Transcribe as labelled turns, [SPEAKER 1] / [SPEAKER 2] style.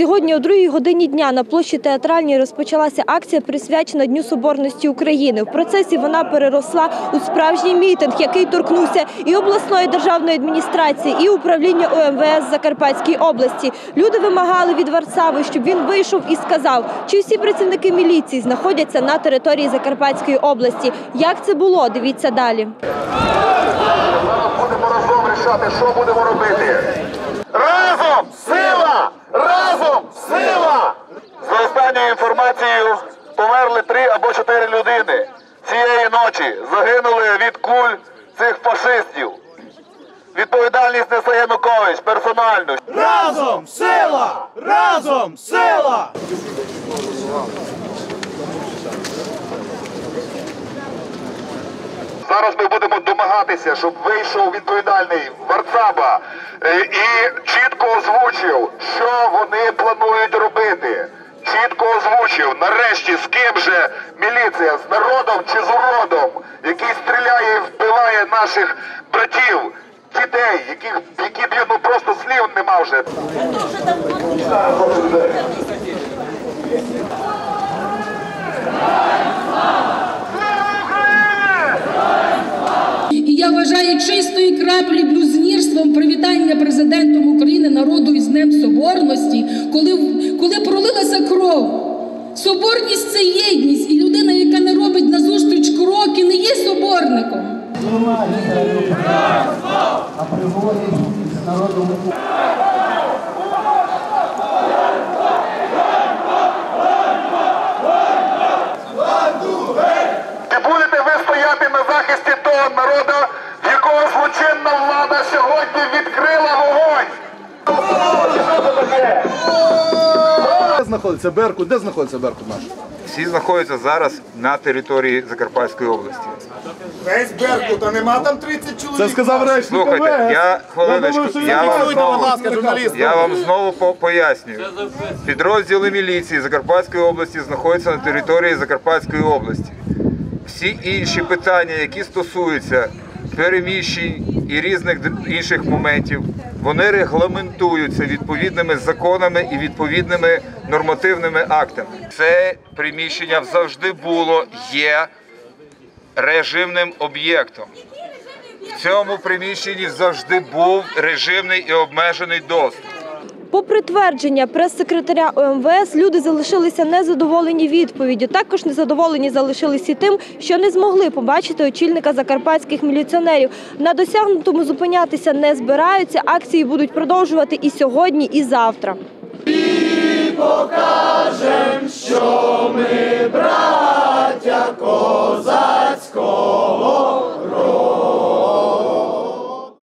[SPEAKER 1] Сьогодні о другій годині дня на площі театральній розпочалася акція, присвячена Дню Соборності України. В процесі вона переросла у справжній мітинг, який торкнувся і обласної державної адміністрації, і управління ОМВС Закарпатській області. Люди вимагали від Варсави, щоб він вийшов і сказав, чи всі працівники міліції знаходяться на території Закарпатської області. Як це було? Дивіться далі.
[SPEAKER 2] Будемо разом рішати, що будемо робити. Разом сила! Разом сила! За останньою померли три або чотири людини. Цієї ночі загинули від куль цих фашистів. Відповідальність несе Янукович персонально.
[SPEAKER 3] Разом сила! Разом сила!
[SPEAKER 2] Зараз ми будемо домагатися, щоб вийшов відповідальний Варцаба е, і чітко озвучив, що вони планують робити. Чітко озвучив, нарешті, з ким же міліція, з народом чи з уродом, який стріляє і вбиває наших братів, дітей, яких, які б ну просто слів нема вже.
[SPEAKER 4] І я вважаю чистої краплі блюзнірством привітання президентом України народу із Днем Соборності, коли, коли кров. Соборність це єдність, і людина, яка не робить назустріч кроки, не є соборником.
[SPEAKER 5] а приводить з народом
[SPEAKER 2] Чи будете ви стояти на захисті того народу, в якого злочинна влада
[SPEAKER 3] знаходиться Беркут? Де знаходиться Беркут наш?
[SPEAKER 6] Всі знаходяться зараз на території Закарпатської області.
[SPEAKER 7] Весь Беркут, а нема там 30 чоловік?
[SPEAKER 3] Це сказав речник
[SPEAKER 6] Слухайте, я хвилиночку, я вам знову-. Я вам знову по- пояснюю. Підрозділи міліції Закарпатської області знаходяться на території Закарпатської області. Всі інші питання, які стосуються переміщень і різних д- інших моментів, вони регламентуються відповідними законами і відповідними нормативними актами. Це приміщення завжди було, є режимним об'єктом. В цьому приміщенні завжди був режимний і обмежений доступ.
[SPEAKER 1] Попри твердження прес-секретаря ОМВС, люди залишилися незадоволені відповіддю. Також незадоволені залишилися і тим, що не змогли побачити очільника закарпатських міліціонерів. На досягнутому зупинятися не збираються. Акції будуть продовжувати і сьогодні, і завтра.
[SPEAKER 3] Що ми, браття,